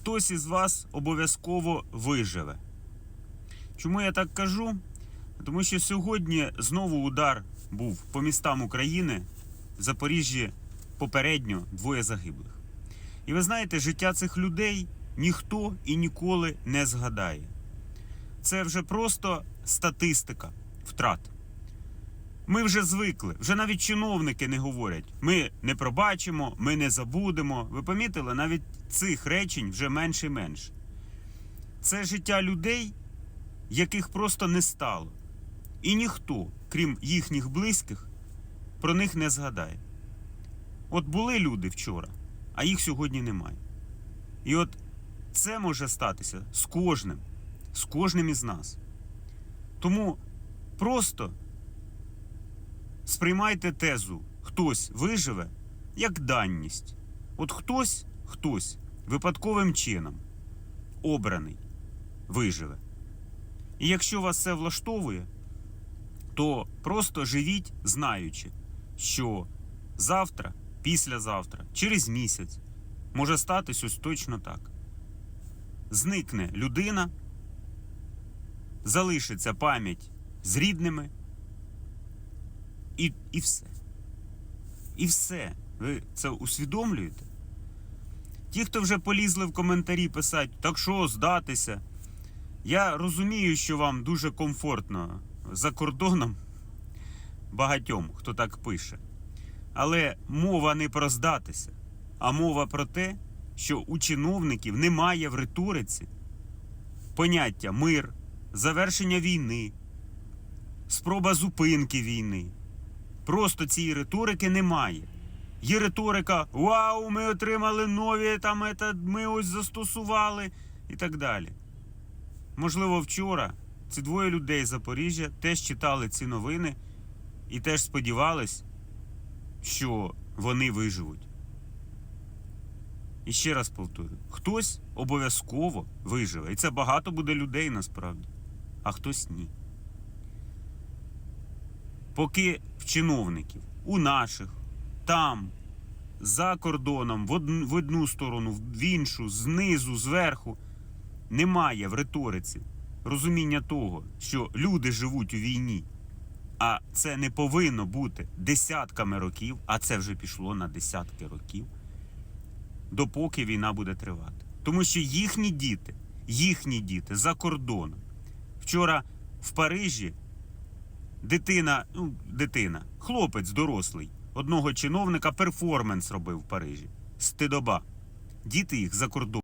хтось із вас обов'язково виживе. Чому я так кажу? Тому що сьогодні знову удар був по містам України. В Запоріжжі попередньо двоє загиблих. І ви знаєте, життя цих людей ніхто і ніколи не згадає. Це вже просто статистика втрат. Ми вже звикли, вже навіть чиновники не говорять. Ми не пробачимо, ми не забудемо. Ви помітили, навіть цих речень вже менше і менше. Це життя людей, яких просто не стало. І ніхто, крім їхніх близьких, про них не згадає. От були люди вчора, а їх сьогодні немає. І от це може статися з кожним, з кожним із нас. Тому просто сприймайте тезу хтось виживе як данність. От хтось, хтось випадковим чином обраний виживе. І якщо вас це влаштовує, то просто живіть, знаючи, що завтра, післязавтра, через місяць може статись ось точно так. Зникне людина, залишиться пам'ять з рідними, і, і все. І все. Ви це усвідомлюєте? Ті, хто вже полізли в коментарі писати, так що здатися. Я розумію, що вам дуже комфортно за кордоном багатьом, хто так пише. Але мова не про здатися, а мова про те, що у чиновників немає в риториці поняття мир, завершення війни, спроба зупинки війни. Просто цієї риторики немає. Є риторика Вау, ми отримали нові, там ета, ми ось застосували і так далі. Можливо, вчора ці двоє людей з Запоріжжя теж читали ці новини і теж сподівались, що вони виживуть. І ще раз повторю: хтось обов'язково виживе. І це багато буде людей насправді, а хтось ні. Поки в чиновників, у наших, там, за кордоном, в одну, сторону, в іншу, знизу, зверху, немає в риториці розуміння того, що люди живуть у війні, а це не повинно бути десятками років, а це вже пішло на десятки років, допоки війна буде тривати. Тому що їхні діти, їхні діти за кордоном. Вчора в Парижі дитина, ну, дитина, хлопець дорослий, одного чиновника перформанс робив в Парижі. Стидоба. Діти їх за кордоном.